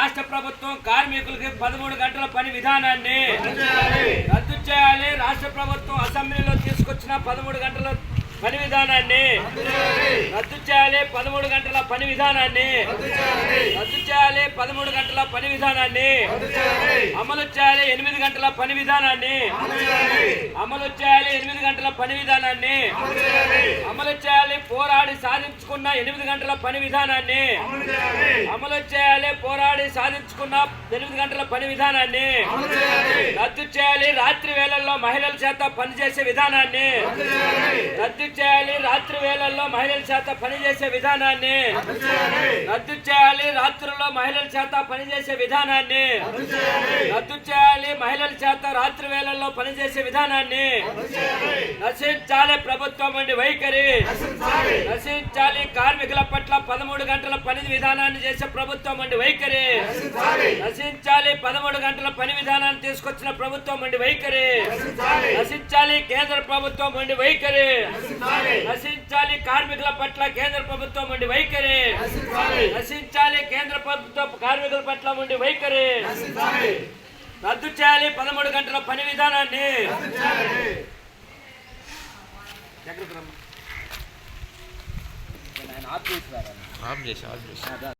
రాష్ట్ర ప్రభుత్వం కార్మికులకి పదమూడు గంటల పని విధానాన్ని రద్దు చేయాలి. రాష్ట్ర ప్రభుత్వం అసెంబ్లీలో తీసుకొచ్చిన పదమూడు గంటల పని విధానాన్ని రద్దు చేయాలి. పదమూడు గంటల పని విధానాన్ని రద్దు చేయాలి. పదమూడు గంటల పని విధానాన్ని అమలు చేయాలి. ఎనిమిది గంటల పని విధానాన్ని అమలు చేయాలి. ఎనిమిది గంటల పని విధానాన్ని అమలు చేయాలి. సాధించుకున్న ఎనిమిది గంటల పని విధానాన్ని అమలు చేయాలి. పోరాడి సాధించుకున్న ఎనిమిది గంటల పని విధానాన్ని రద్దు చేయాలి. రాత్రి వేళల్లో మహిళల చేత పనిచేసే విధానాన్ని. రద్దు చేయాలి. రాత్రి వేళల్లో మహిళల చేత పనిచేసే విధానాన్ని. రద్దు చేయాలి. రాత్రుల్లో మహిళల చేత పనిచేసే విధానాన్ని. రద్దు చేయాలి. మహిళల చేత రాత్రి వేళల్లో పనిచేసే విధానాన్ని. నశించాలి ప్రభుత్వం వంటి వైఖరి. నశించాలి. కార్మికుల పట్ల పదమూడు గంటల పని విధానాన్ని చేసే ప్రభుత్వం వంటి వైఖరి. నశించాలి. పదమూడు గంటల పని విధానాన్ని తీసుకొచ్చిన ప్రభుత్వం వంటి వైఖరి. నశించాలి. కేంద్ర ప్రభుత్వం వంటి వైఖరి. నశించాలి. కార్మికుల పట్ల కేంద్ర ప్రభుత్వం వంటి వైఖరి. నశించాలి. కేంద్ర ప్రభుత్వ కార్మికుల పట్ల ఉండి వైఖరి. రద్దు చేయాలి పదమూడు గంటల పని విధానాన్ని. ఆఫ్ చేసి ఆఫ్ చేసి